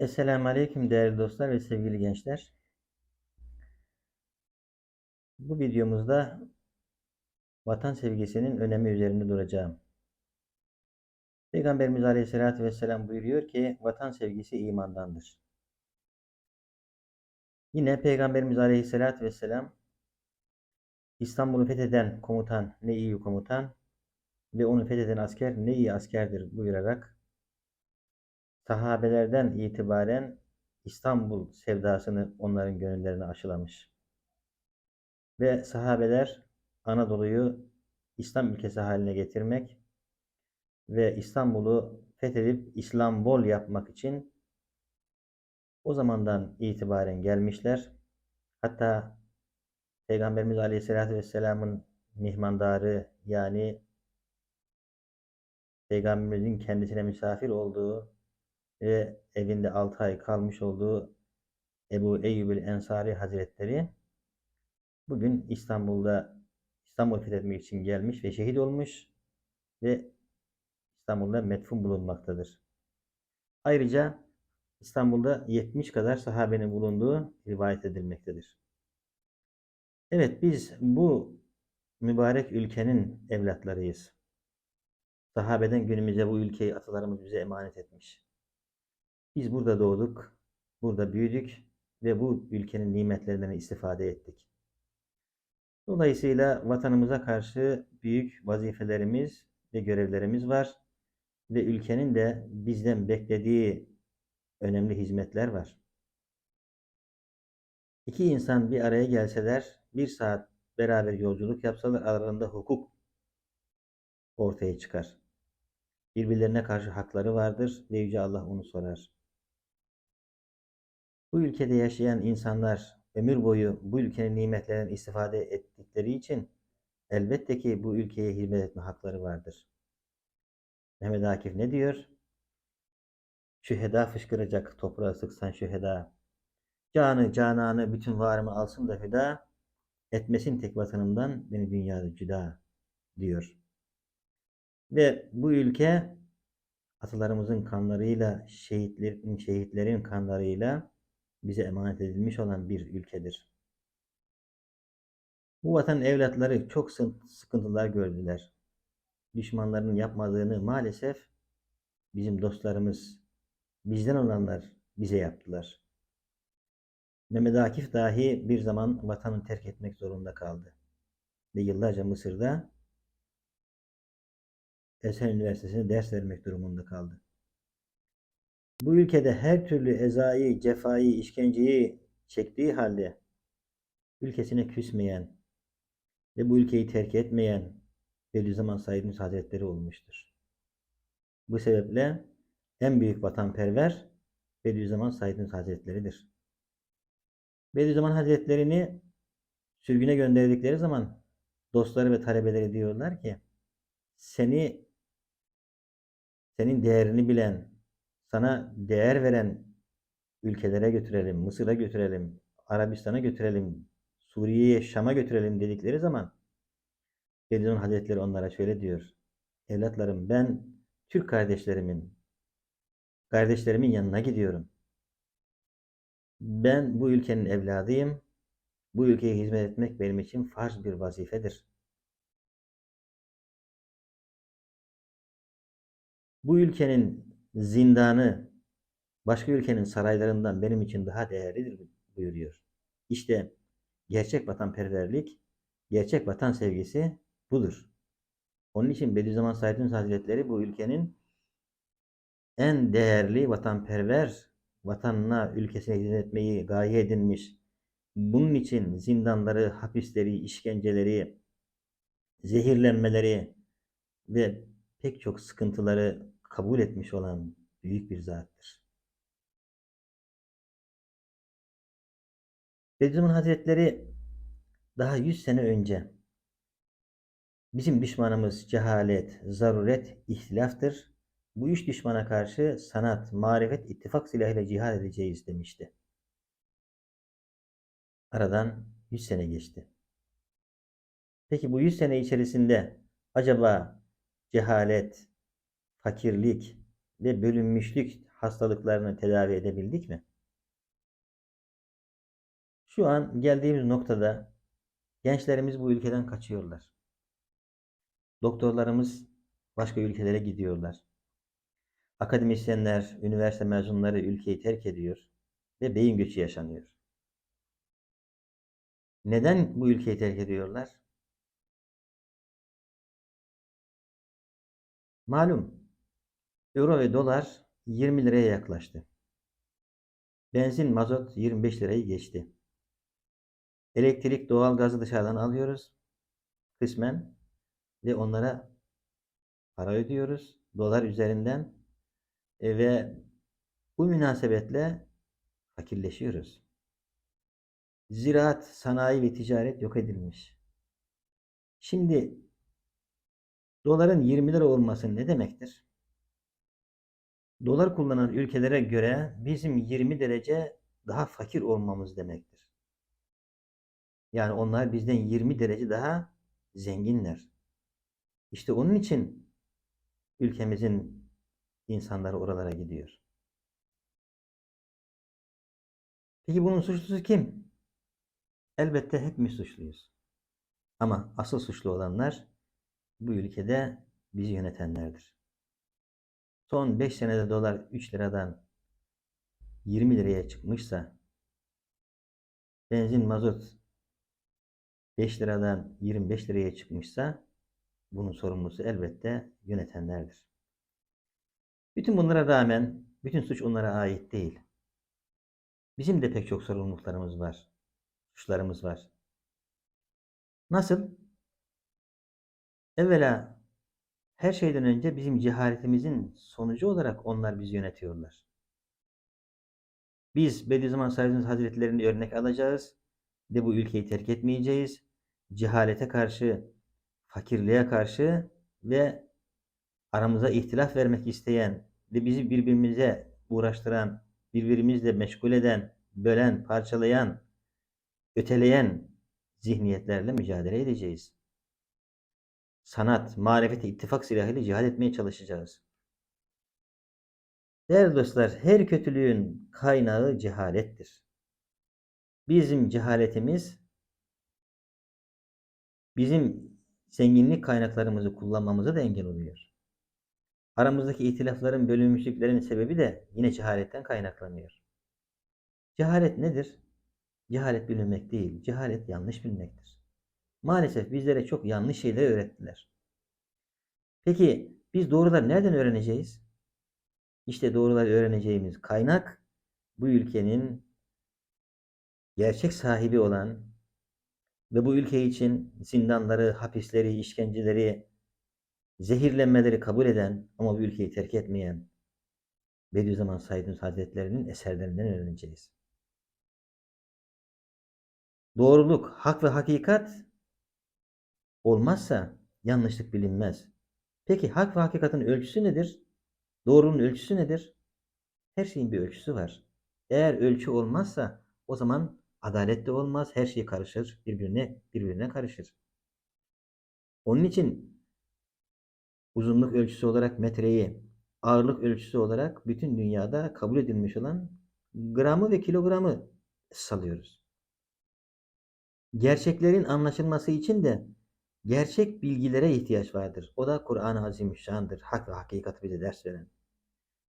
Esselamu Aleyküm değerli dostlar ve sevgili gençler. Bu videomuzda vatan sevgisinin önemi üzerinde duracağım. Peygamberimiz Aleyhisselatü Vesselam buyuruyor ki vatan sevgisi imandandır. Yine Peygamberimiz Aleyhisselatü Vesselam İstanbul'u fetheden komutan ne iyi komutan ve onu fetheden asker ne iyi askerdir buyurarak sahabelerden itibaren İstanbul sevdasını onların gönüllerine aşılamış. Ve sahabeler Anadolu'yu İslam ülkesi haline getirmek ve İstanbul'u fethedip İslambol yapmak için o zamandan itibaren gelmişler. Hatta Peygamberimiz Aleyhisselatü Vesselam'ın mihmandarı yani Peygamberimizin kendisine misafir olduğu ve evinde 6 ay kalmış olduğu Ebu Eyyub el-Ensari Hazretleri bugün İstanbul'da İstanbul fethetmek için gelmiş ve şehit olmuş ve İstanbul'da metfun bulunmaktadır. Ayrıca İstanbul'da 70 kadar sahabenin bulunduğu rivayet edilmektedir. Evet biz bu mübarek ülkenin evlatlarıyız. Sahabeden günümüze bu ülkeyi atalarımız bize emanet etmiş. Biz burada doğduk, burada büyüdük ve bu ülkenin nimetlerinden istifade ettik. Dolayısıyla vatanımıza karşı büyük vazifelerimiz ve görevlerimiz var ve ülkenin de bizden beklediği önemli hizmetler var. İki insan bir araya gelseler, bir saat beraber yolculuk yapsalar aralarında hukuk ortaya çıkar. Birbirlerine karşı hakları vardır ve Yüce Allah onu sorar. Bu ülkede yaşayan insanlar ömür boyu bu ülkenin nimetlerinden istifade ettikleri için elbette ki bu ülkeye hizmet etme hakları vardır. Mehmet Akif ne diyor? Şüheda fışkıracak toprağa sıksan şüheda. Canı cananı bütün varımı alsın da hüda. Etmesin tek vatanımdan beni dünyada cüda diyor. Ve bu ülke atalarımızın kanlarıyla, şehitlerin, şehitlerin kanlarıyla bize emanet edilmiş olan bir ülkedir. Bu vatan evlatları çok sıkıntılar gördüler. Düşmanların yapmadığını maalesef bizim dostlarımız, bizden olanlar bize yaptılar. Mehmet Akif dahi bir zaman vatanı terk etmek zorunda kaldı. Ve yıllarca Mısır'da Esen Üniversitesi'ne ders vermek durumunda kaldı. Bu ülkede her türlü ezayı, cefayı, işkenceyi çektiği halde ülkesine küsmeyen ve bu ülkeyi terk etmeyen Bediüzzaman Said Nursi Hazretleri olmuştur. Bu sebeple en büyük vatanperver Bediüzzaman Said Nursi Hazretleri'dir. Bediüzzaman Hazretlerini sürgüne gönderdikleri zaman dostları ve talebeleri diyorlar ki seni senin değerini bilen, sana değer veren ülkelere götürelim, Mısır'a götürelim, Arabistan'a götürelim, Suriye'ye, Şam'a götürelim dedikleri zaman Bediüzzaman Hazretleri onlara şöyle diyor. Evlatlarım ben Türk kardeşlerimin, kardeşlerimin yanına gidiyorum. Ben bu ülkenin evladıyım. Bu ülkeye hizmet etmek benim için farz bir vazifedir. Bu ülkenin zindanı başka ülkenin saraylarından benim için daha değerlidir buyuruyor. İşte gerçek vatanperverlik, gerçek vatan sevgisi budur. Onun için Bediüzzaman Said Hazretleri bu ülkenin en değerli vatanperver, vatanına, ülkesine hizmet etmeyi gaye edinmiş. Bunun için zindanları, hapisleri, işkenceleri, zehirlenmeleri ve pek çok sıkıntıları kabul etmiş olan büyük bir zattır. Bediüzzaman Hazretleri daha 100 sene önce bizim düşmanımız cehalet, zaruret, ihtilaftır. Bu üç düşmana karşı sanat, marifet, ittifak silahıyla cihad edeceğiz demişti. Aradan 100 sene geçti. Peki bu 100 sene içerisinde acaba cehalet, fakirlik ve bölünmüşlük hastalıklarını tedavi edebildik mi? Şu an geldiğimiz noktada gençlerimiz bu ülkeden kaçıyorlar. Doktorlarımız başka ülkelere gidiyorlar. Akademisyenler, üniversite mezunları ülkeyi terk ediyor ve beyin göçü yaşanıyor. Neden bu ülkeyi terk ediyorlar? Malum euro ve dolar 20 liraya yaklaştı. Benzin, mazot 25 lirayı geçti. Elektrik, doğalgazı dışarıdan alıyoruz kısmen ve onlara para ödüyoruz dolar üzerinden E, ve bu münasebetle fakirleşiyoruz. Ziraat, sanayi ve ticaret yok edilmiş. Şimdi doların 20 lira olması ne demektir? Dolar kullanan ülkelere göre bizim 20 derece daha fakir olmamız demektir. Yani onlar bizden 20 derece daha zenginler. İşte onun için ülkemizin insanları oralara gidiyor. Peki bunun suçlusu kim? Elbette hepimiz suçluyuz. Ama asıl suçlu olanlar bu ülkede bizi yönetenlerdir. Son 5 senede dolar 3 liradan 20 liraya çıkmışsa benzin mazot 5 liradan 25 liraya çıkmışsa bunun sorumlusu elbette yönetenlerdir. Bütün bunlara rağmen bütün suç onlara ait değil. Bizim de pek çok sorumluluklarımız var. Suçlarımız var. Nasıl? Evvela her şeyden önce bizim cehaletimizin sonucu olarak onlar bizi yönetiyorlar. Biz Bediüzzaman Said Hazretleri'ni örnek alacağız ve bu ülkeyi terk etmeyeceğiz. Cehalete karşı, fakirliğe karşı ve aramıza ihtilaf vermek isteyen ve bizi birbirimize uğraştıran, birbirimizle meşgul eden, bölen, parçalayan, öteleyen zihniyetlerle mücadele edeceğiz. Sanat, marifete ittifak silahıyla cihad etmeye çalışacağız. Değerli dostlar, her kötülüğün kaynağı cehalettir. Bizim cehaletimiz bizim zenginlik kaynaklarımızı kullanmamıza da engel oluyor. Aramızdaki ihtilafların, bölünmüşlüklerin sebebi de yine cehaletten kaynaklanıyor. Cehalet nedir? Cehalet bilmek değil, cehalet yanlış bilmektir. Maalesef bizlere çok yanlış şeyler öğrettiler. Peki biz doğruları nereden öğreneceğiz? İşte doğruları öğreneceğimiz kaynak bu ülkenin gerçek sahibi olan ve bu ülke için zindanları, hapisleri, işkenceleri, zehirlenmeleri kabul eden ama bu ülkeyi terk etmeyen Bediüzzaman Said Hazretleri'nin eserlerinden öğreneceğiz. Doğruluk, hak ve hakikat olmazsa yanlışlık bilinmez. Peki hak ve hakikatin ölçüsü nedir? Doğrunun ölçüsü nedir? Her şeyin bir ölçüsü var. Eğer ölçü olmazsa o zaman adalet de olmaz. Her şey karışır. Birbirine birbirine karışır. Onun için uzunluk ölçüsü olarak metreyi, ağırlık ölçüsü olarak bütün dünyada kabul edilmiş olan gramı ve kilogramı salıyoruz. Gerçeklerin anlaşılması için de gerçek bilgilere ihtiyaç vardır. O da Kur'an-ı Azimüşşan'dır. Hak ve hakikat bize ders veren.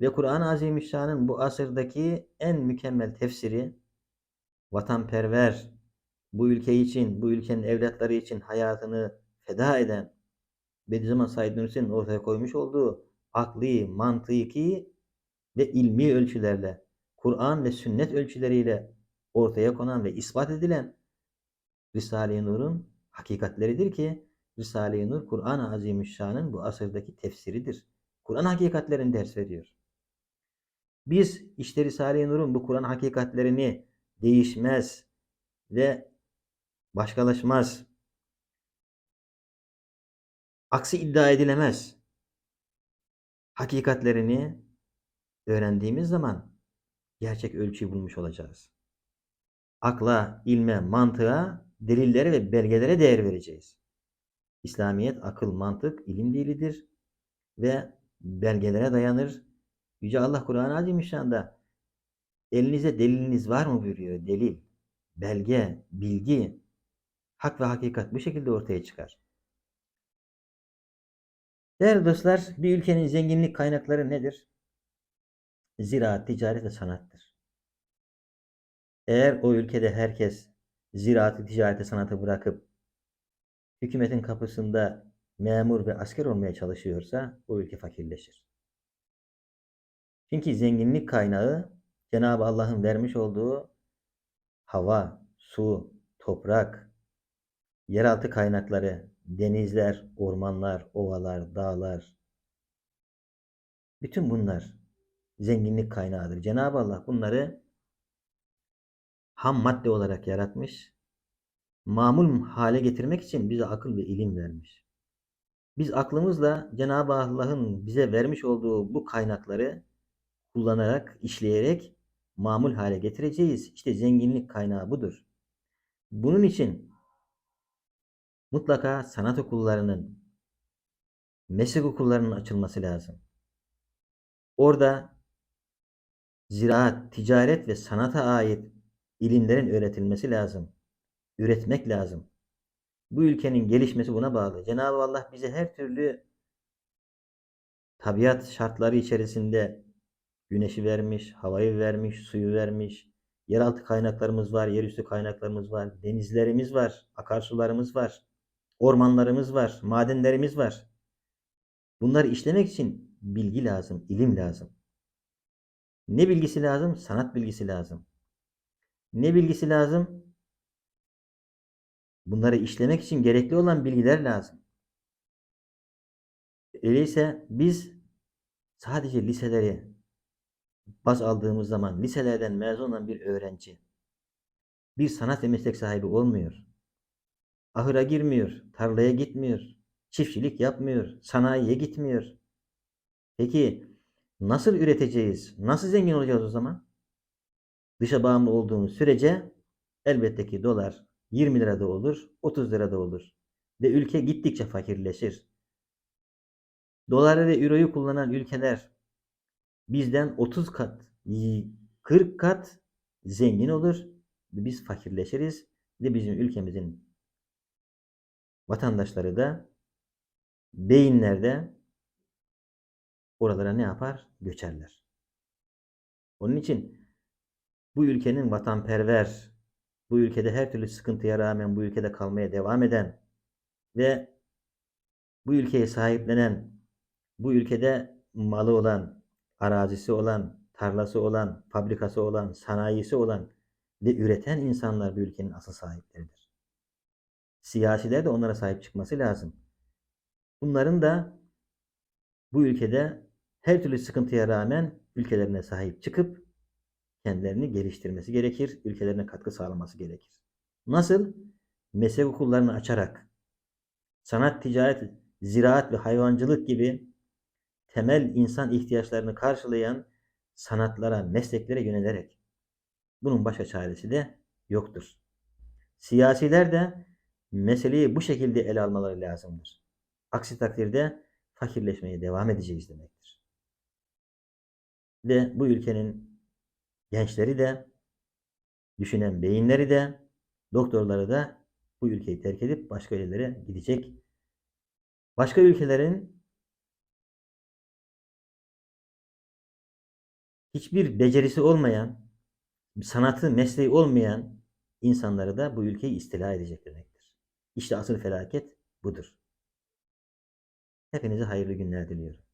Ve Kur'an-ı Azimüşşan'ın bu asırdaki en mükemmel tefsiri vatanperver, bu ülke için, bu ülkenin evlatları için hayatını feda eden Bediüzzaman Said Nursi'nin ortaya koymuş olduğu akli, mantıki ve ilmi ölçülerle, Kur'an ve sünnet ölçüleriyle ortaya konan ve ispat edilen Risale-i Nur'un hakikatleridir ki Risale-i Nur Kur'an-ı Azimüşşan'ın bu asırdaki tefsiridir. Kur'an hakikatlerini ders veriyor. Biz işte Risale-i Nur'un bu Kur'an hakikatlerini değişmez ve başkalaşmaz. Aksi iddia edilemez. Hakikatlerini öğrendiğimiz zaman gerçek ölçüyü bulmuş olacağız. Akla, ilme, mantığa, delillere ve belgelere değer vereceğiz. İslamiyet akıl, mantık, ilim dilidir ve belgelere dayanır, Yüce Allah Kur'an-ı Azimüşşan'da elinize deliliniz var mı buyuruyor. Delil, belge, bilgi, hak ve hakikat bu şekilde ortaya çıkar. Değerli dostlar, bir ülkenin zenginlik kaynakları nedir? Ziraat, ticaret ve sanattır. Eğer o ülkede herkes ziraatı, ticareti, sanatı bırakıp hükümetin kapısında memur ve asker olmaya çalışıyorsa o ülke fakirleşir. Çünkü zenginlik kaynağı Cenab-ı Allah'ın vermiş olduğu hava, su, toprak, yeraltı kaynakları, denizler, ormanlar, ovalar, dağlar. Bütün bunlar zenginlik kaynağıdır. Cenab-ı Allah bunları ham madde olarak yaratmış. Mamul hale getirmek için bize akıl ve ilim vermiş. Biz aklımızla Cenab-ı Allah'ın bize vermiş olduğu bu kaynakları kullanarak, işleyerek mamul hale getireceğiz. İşte zenginlik kaynağı budur. Bunun için mutlaka sanat okullarının, meslek okullarının açılması lazım. Orada ziraat, ticaret ve sanata ait ilimlerin öğretilmesi lazım. Üretmek lazım. Bu ülkenin gelişmesi buna bağlı. Cenab-ı Allah bize her türlü tabiat şartları içerisinde güneşi vermiş, havayı vermiş, suyu vermiş. Yeraltı kaynaklarımız var, yerüstü kaynaklarımız var, denizlerimiz var, akarsularımız var, ormanlarımız var, madenlerimiz var. Bunları işlemek için bilgi lazım, ilim lazım. Ne bilgisi lazım? Sanat bilgisi lazım. Ne bilgisi lazım? Bunları işlemek için gerekli olan bilgiler lazım. Öyleyse biz sadece liseleri baz aldığımız zaman liselerden mezun olan bir öğrenci bir sanat ve meslek sahibi olmuyor. Ahıra girmiyor, tarlaya gitmiyor, çiftçilik yapmıyor, sanayiye gitmiyor. Peki nasıl üreteceğiz? Nasıl zengin olacağız o zaman? Dışa bağımlı olduğumuz sürece elbette ki dolar 20 lirada olur, 30 lirada olur. Ve ülke gittikçe fakirleşir. Doları ve euroyu kullanan ülkeler bizden 30 kat, 40 kat zengin olur. Biz fakirleşiriz ve bizim ülkemizin vatandaşları da beyinlerde oralara ne yapar? Göçerler. Onun için bu ülkenin vatanperver, bu ülkede her türlü sıkıntıya rağmen bu ülkede kalmaya devam eden ve bu ülkeye sahiplenen, bu ülkede malı olan, arazisi olan, tarlası olan, fabrikası olan, sanayisi olan ve üreten insanlar bu ülkenin asıl sahipleridir. Siyasiler de onlara sahip çıkması lazım. Bunların da bu ülkede her türlü sıkıntıya rağmen ülkelerine sahip çıkıp kendilerini geliştirmesi gerekir, ülkelerine katkı sağlaması gerekir. Nasıl? Meslek okullarını açarak, sanat, ticaret, ziraat ve hayvancılık gibi temel insan ihtiyaçlarını karşılayan sanatlara, mesleklere yönelerek. Bunun başka çaresi de yoktur. Siyasiler de meseleyi bu şekilde ele almaları lazımdır. Aksi takdirde fakirleşmeye devam edeceğiz demektir. Ve bu ülkenin gençleri de, düşünen beyinleri de, doktorları da bu ülkeyi terk edip başka ülkelere gidecek. Başka ülkelerin hiçbir becerisi olmayan, sanatı, mesleği olmayan insanları da bu ülkeyi istila edecek demektir. İşte asıl felaket budur. Hepinize hayırlı günler diliyorum.